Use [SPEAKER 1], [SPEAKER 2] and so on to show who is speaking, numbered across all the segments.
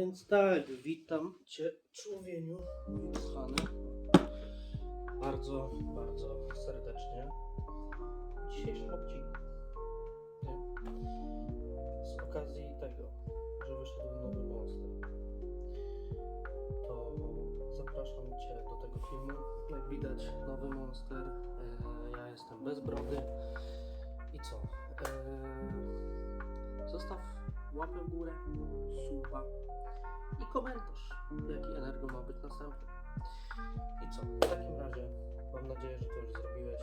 [SPEAKER 1] Więc tak, witam Cię, człowieniu, kochany. Bardzo, bardzo serdecznie. W dzisiejszym? Z okazji tego, że wyszedł nowy Monster, to zapraszam Cię do tego filmu. Jak widać, nowy Monster. E, ja jestem bez brody. I co? E, zostaw łapę w górę, suba i komentarz, jaki Energo ma być następny. I co? W takim razie mam nadzieję, że to już zrobiłeś.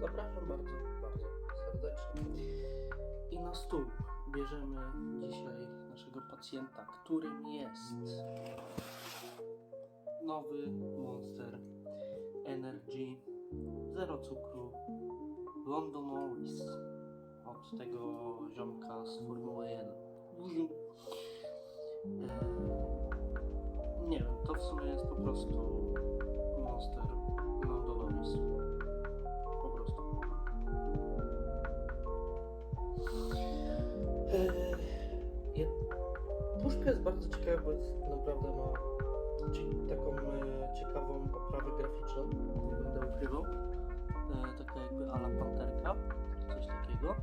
[SPEAKER 1] Zapraszam bardzo, bardzo serdecznie. I na stół bierzemy dzisiaj naszego pacjenta, którym jest nowy Monster Energy, zero cukru, London Norris od tego ziomka z Formuły 1. Eee, nie wiem, to w sumie jest po prostu Monster London Norris. Po prostu. Eee, je- Puszka jest bardzo ciekawa, bo jest, naprawdę ma cie- taką e, ciekawą oprawę graficzną, nie będę ukrywał. E, taka jakby ala panterka, coś takiego.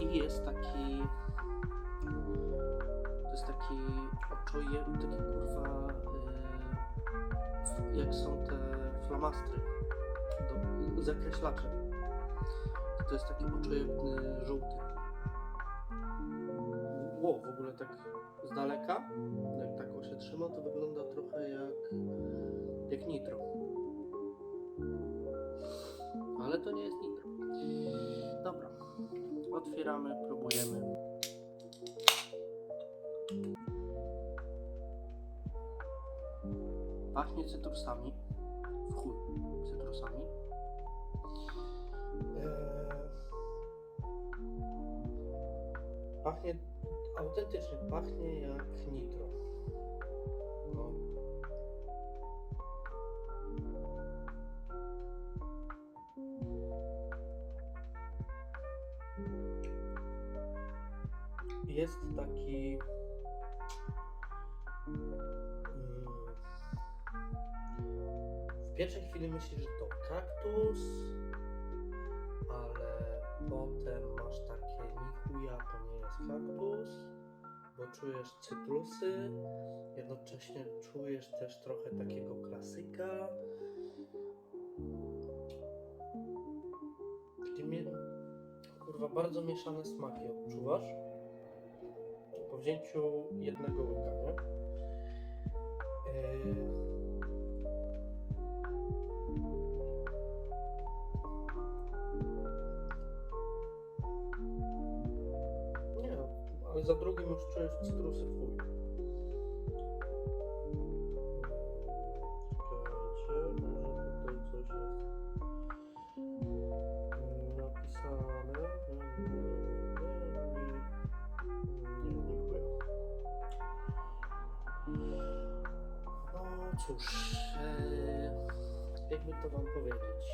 [SPEAKER 1] I jest taki. To jest taki oczoje, taki kurwa. e, jak są te flamastry do zakreślacze. To jest taki oczojebny żółty. Ło, w ogóle tak z daleka, jak tak się trzyma, to wygląda trochę jak, jak nitro. To nie jest nitro. Dobra, otwieramy, próbujemy. Pachnie cytrusami. W chuj, cytrusami. Eee, Pachnie, autentycznie pachnie jak nitro. Jest taki. mm, W pierwszej chwili myślisz, że to kaktus, ale potem masz takie nichuja, to nie jest kaktus, bo czujesz cytrusy, jednocześnie czujesz też trochę takiego klasyka. Kurwa, bardzo mieszane smaki odczuwasz wzięciu jednego łyka, nie? Yy, Nie, ale za drugim już czujesz cytrusy. Cóż, e, jakby to wam powiedzieć.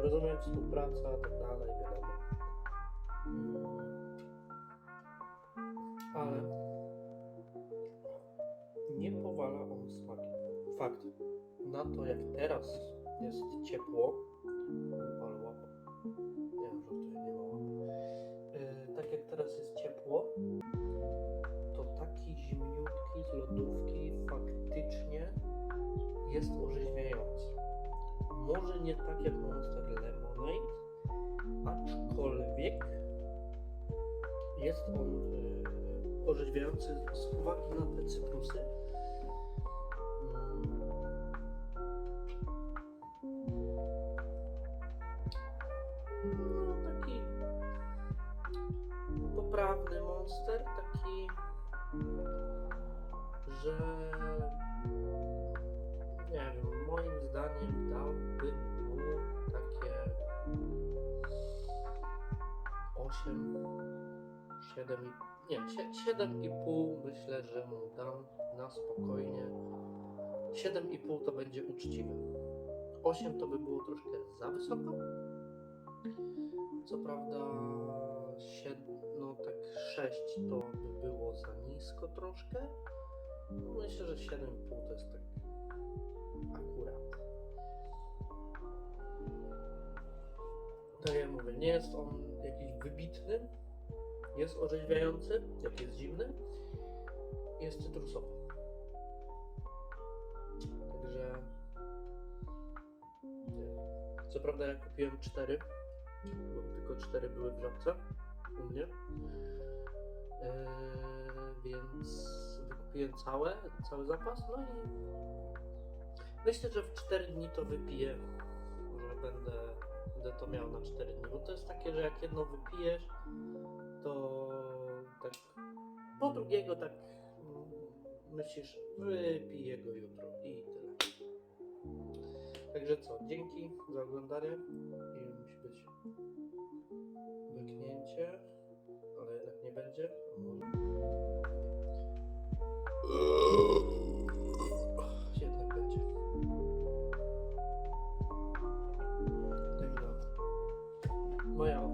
[SPEAKER 1] Rozumiem współpraca, tak dalej, wiadomo. Mm. Ale nie powala on smakiem. Fakt. Na to jak teraz jest ciepło, Może nie tak jak Monster Lemonade, aczkolwiek jest on yy, orzeźwiający z uwagi na te cytrusy. Mm. No, taki poprawny monster, taki, że nie wiem, moim zdaniem dałby mu takie 8, 7, nie, sie- 7,5 myślę, że mu dam na spokojnie. 7,5 to będzie uczciwe. 8 to by było troszkę za wysoko. Co prawda sied- no tak 6 to by było za nisko troszkę. No myślę, że 7,5 to jest tak akurat. Tak jak mówię, nie jest on jakiś wybitny, jest orzeźwiający, jak jest zimny, jest cytrusowy. Także. Co prawda ja kupiłem 4, bo tylko 4 były w żabce u mnie. Eee, więc wykupiłem całe, cały zapas, no i myślę, że w 4 dni to wypiję, że będę, będę to miał na 4 dni, bo to jest takie, że jak jedno wypijesz, to tak po drugiego tak mm, myślisz, wypiję go jutro i tyle. Także co, dzięki za oglądanie i musi być wyknięcie, ale jednak nie będzie. Może. yang.